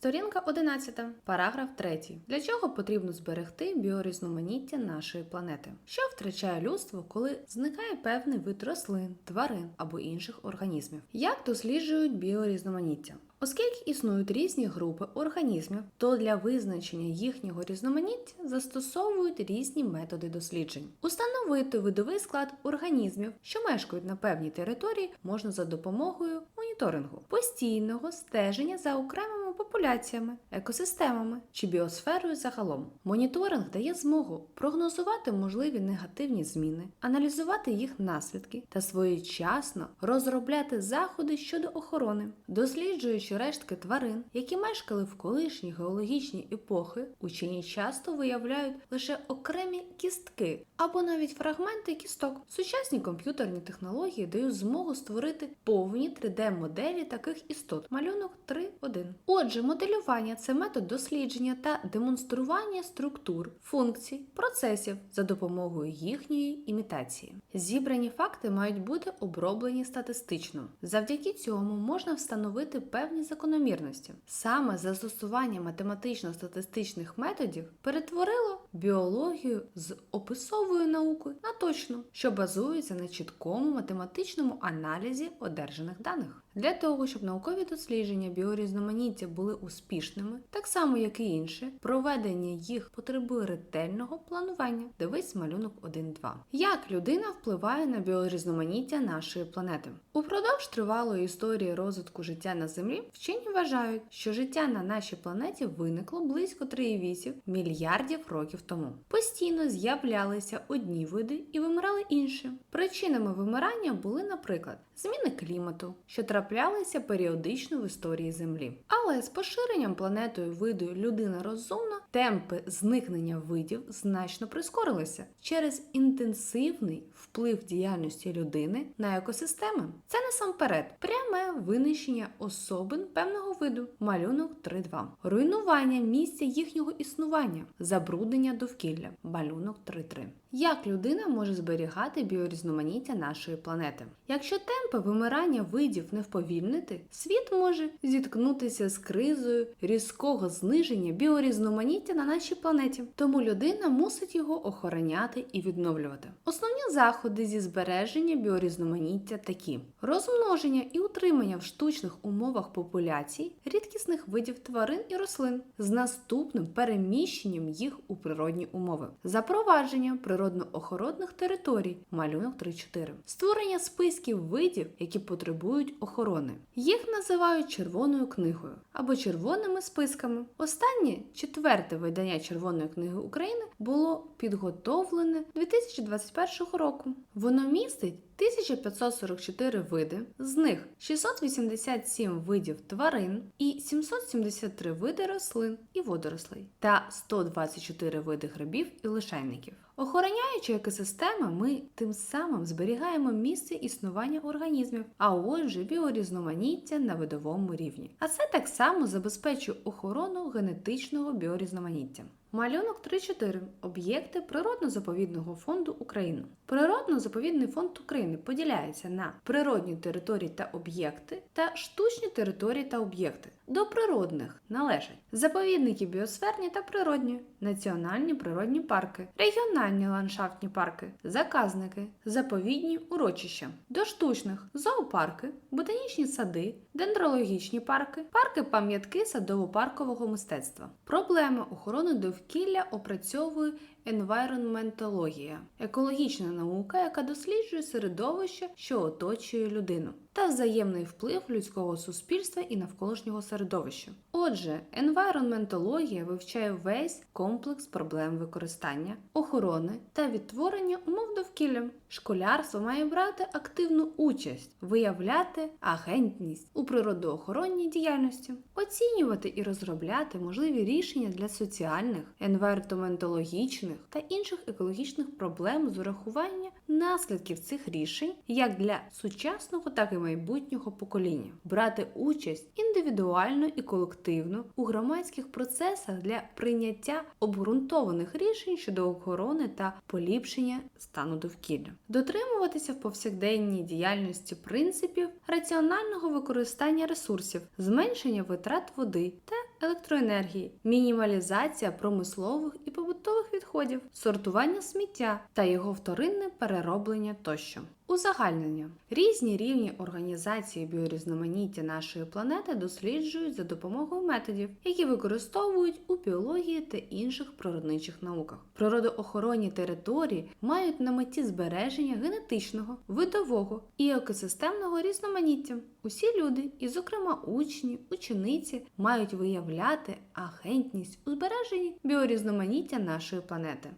Сторінка 11, параграф 3. Для чого потрібно зберегти біорізноманіття нашої планети? Що втрачає людство, коли зникає певний вид рослин, тварин або інших організмів? Як досліджують біорізноманіття? Оскільки існують різні групи організмів, то для визначення їхнього різноманіття застосовують різні методи досліджень. Установити видовий склад організмів, що мешкають на певній території, можна за допомогою моніторингу, постійного стеження за окремими популяціями, екосистемами чи біосферою загалом. Моніторинг дає змогу прогнозувати можливі негативні зміни, аналізувати їх наслідки та своєчасно розробляти заходи щодо охорони, досліджуючи рештки тварин, які мешкали в колишні геологічні епохи, учені часто виявляють лише окремі кістки або навіть фрагменти кісток. Сучасні комп'ютерні технології дають змогу створити повні 3D-моделі таких істот. Малюнок 3.1. Отже, моделювання це метод дослідження та демонстрування структур, функцій, процесів за допомогою їхньої імітації. Зібрані факти мають бути оброблені статистично. Завдяки цьому можна встановити певні закономірності. Саме застосування математично-статистичних методів перетворило біологію з описовою наукою на точну, що базується на чіткому математичному аналізі одержаних даних. Для того, щоб наукові дослідження біорізноманіття були успішними, так само як і інші, проведення їх потребує ретельного планування. Дивись малюнок 1.2. Як людина впливає на біорізноманіття нашої планети? Упродовж тривалої історії розвитку життя на Землі вчені вважають, що життя на нашій планеті виникло близько 3,8 мільярдів років тому. Постійно з'являлися одні види і вимирали інші. Причинами вимирання були, наприклад, зміни клімату, що траплялися періодично в історії Землі. Але з поширенням планетою виду людина розумна, темпи зникнення видів значно прискорилися через інтенсивний вплив діяльності людини на екосистеми. Це насамперед пряме винищення особин певного виду, малюнок 3.2, руйнування місця їхнього існування, забруднення довкілля, малюнок 3.3. Як людина може зберігати біорізноманіття нашої планети? Якщо темпи вимирання видів не вповільнити, світ може зіткнутися з кризою різкого зниження біорізноманіття на нашій планеті. Тому людина мусить його охороняти і відновлювати. Основні заходи зі збереження біорізноманіття такі: розмноження і утримання в штучних умовах популяцій рідкісних видів тварин і рослин з наступним переміщенням їх у природні умови, запровадження природно-охоронних територій, малюнок 3.4, створення списків видів, які потребують охорони. Їх називають червоною книгою або червоними списками. Останнє четверте видання Червоної книги України було підготовлене 2021 року. Воно містить 1544 види, з них 687 видів тварин і 773 види рослин і водорослей та 124 види грибів і лишайників. Охороняючи екосистеми, ми тим самим зберігаємо місце існування організмів, а отже, біорізноманіття на видовому рівні. А це так само забезпечує охорону генетичного біорізноманіття. Малюнок 3.4. Об'єкти природно-заповідного фонду України. Природно-заповідний фонд України поділяється на природні території та об'єкти та штучні території та об'єкти. До природних належать заповідники біосферні та природні, національні природні парки, регіональні ландшафтні парки, заказники, заповідні урочища. До штучних зоопарки, ботанічні сади, дендрологічні парки, парки пам'ятки садово-паркового мистецтва. Проблеми охорони довкілля опрацьовує енвайронментологія, екологічна наука, яка досліджує середовище, що оточує людину, та взаємний вплив людського суспільства і навколишнього середовища. Отже, енвайронментологія вивчає весь комплекс проблем використання, охорони та відтворення умов довкілля. Школярство має брати активну участь, виявляти агентність у природоохоронній діяльності, оцінювати і розробляти можливі рішення для соціальних, енвайронментологічних та інших екологічних проблем з урахування наслідків цих рішень як для сучасного, так і майбутнього покоління, брати участь індивідуально і колективно у громадських процесах для прийняття обґрунтованих рішень щодо охорони та поліпшення стану довкілля, дотримуватися в повсякденній діяльності принципів раціонального використання ресурсів, зменшення витрат води та електроенергії, мінімалізація промислових і побутових відходів, сортування сміття та його вторинне перероблення тощо. Узагальнення різні рівні організації біорізноманіття нашої планети досліджують за допомогою методів, які використовують у біології та інших природничих науках. Природоохоронні території мають на меті збереження генетичного, видового і екосистемного різноманіття. Усі люди, і, зокрема, учні, учениці, мають виявляти агентність у збереженні біорізноманіття нашої планети.